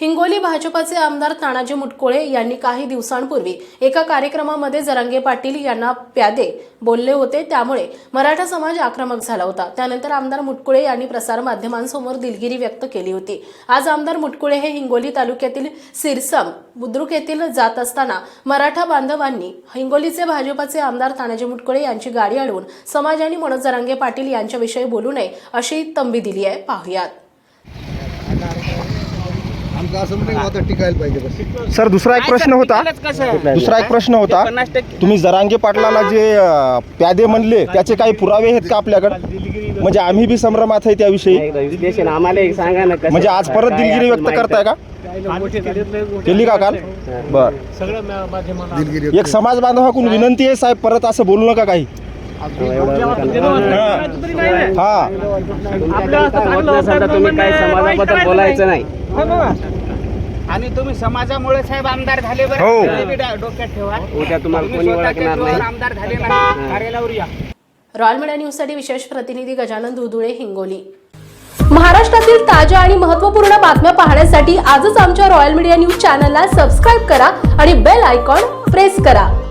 हिंगोली भाजपाचे आमदार तानाजी मुटकुळे यांनी काही दिवसांपूर्वी एका कार्यक्रमामध्ये जरांगे पाटील यांना प्यादे बोलले होते. त्यामुळे मराठा समाज आक्रमक झाला होता. त्यानंतर आमदार मुटकुळे यांनी प्रसारमाध्यमांसमोर दिलगिरी व्यक्त केली होती. आज आमदार मुटकुळे हे हिंगोली तालुक्यातील सिरसम बुद्रुक येथील जात असताना मराठा बांधवांनी हिंगोलीचे भाजपाचे आमदार तानाजी मुटकुळे यांची गाडी अडवून समाज आणि मनोज जरांगे पाटील यांच्याविषयी बोलू नये अशी तंबी दिली आहे. पाहुयात. आमका असं म्हणजे आता टिकायला पाहिजे बस. सर दुसरा एक प्रश्न होता. दुसरा एक प्रश्न होता. तुम्ही जरांगे पाटलाला जे अं, प्यादे म्हणले त्याचे काही पुरावे आहेत का आपल्याकडे? म्हणजे आम्ही बी संभ्रमात आहे त्याविषयी विश्लेषण आम्हाला एक सांगा ना कसं म्हणजे आज परत काय दिलगिरी व्यक्त माहिती करताय का? केली का काल? बर. दिलगिरी एक समाज बांधवाकडून विनंती आहे साहेब परत असं बोलू नका काही. आहे? एवढं नका. हा तर तुम्ही काही समाजाबद्दल बोलायचं नाही. आणि तुम्ही समाजामुळे साहेब आमदार झाले बरं. हो. हे डा- डोक्यात ठेवा. उद्या तुम्हाला तुम्ही कोणी स्वतःच्या ओळखणार जीवावर नाही. आमदार झाले नाही. कार्यालयावर या. रॉयल मीडिया न्यूजसाठी विशेष प्रतिनिधी गजानन दुधुळे हिंगोली. महाराष्ट्रातील ताज्या आणि महत्त्वपूर्ण बातम्या पाहण्यासाठी आजच आमच्या रॉयल मीडिया न्यूज चॅनलला सबस्क्राईब करा आणि बेल आयकॉन प्रेस करा.